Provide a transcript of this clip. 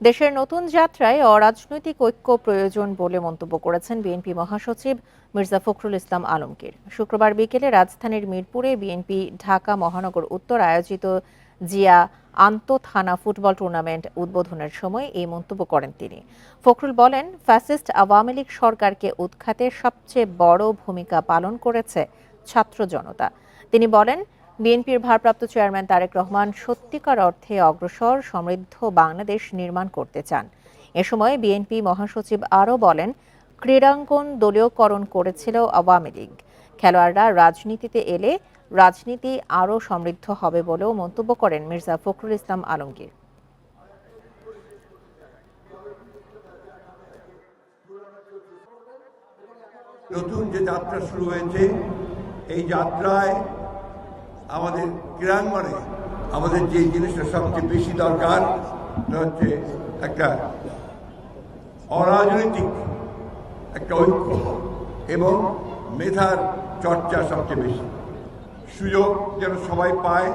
দেশের নতুন যাত্রায় অরাজনৈতিক ঐক্য প্রয়োজন বলে মন্তব্য করেছেন বিএনপি মহাসচিব মির্জা ফখরুল ইসলাম আলমগীর। শুক্রবার বিকেলে রাজধানীর মিরপুরে বিএনপি ঢাকা মহানগর উত্তর আয়োজিত জিয়া আন্ত থানা ফুটবল টুর্নামেন্ট উদ্বোধনের সময় এই মন্তব্য করেন তিনি। ফখরুল বলেন, ফ্যাসিস্ট আওয়ামী লীগ সরকারকে উৎখাতে সবচেয়ে বড় ভূমিকা পালন করেছে ছাত্র জনতা। তিনি বলেন বিএনপির ভারপ্রাপ্ত চেয়ারম্যান তারেক রহমান সত্যিকার অর্থে অগ্রসর, সমৃদ্ধ বাংলাদেশ নির্মাণ করতে চান। এ সময় বিএনপি মহাসচিব আরও বলেন, ক্রীড়াঙ্গন দলীয়করণ করেছিল আওয়ামী লীগ। খেলোয়াড়রা রাজনীতিতে এলে রাজনীতি আরও সমৃদ্ধ হবে বলেও মন্তব্য করেন মির্জা ফখরুল ইসলাম আলমগীর। নতুন যে যাত্রা শুরু হয়েছে, এই যাত্রায় আমাদের ক্রীড়াঙ্গনে আমাদের যে জিনিসটা সবচেয়ে বেশি দরকার হচ্ছে একটা অরাজনৈতিক একটা ঐক্য এবং মেধার চর্চা সবচেয়ে বেশি। সুযোগ যেন সবাই পায়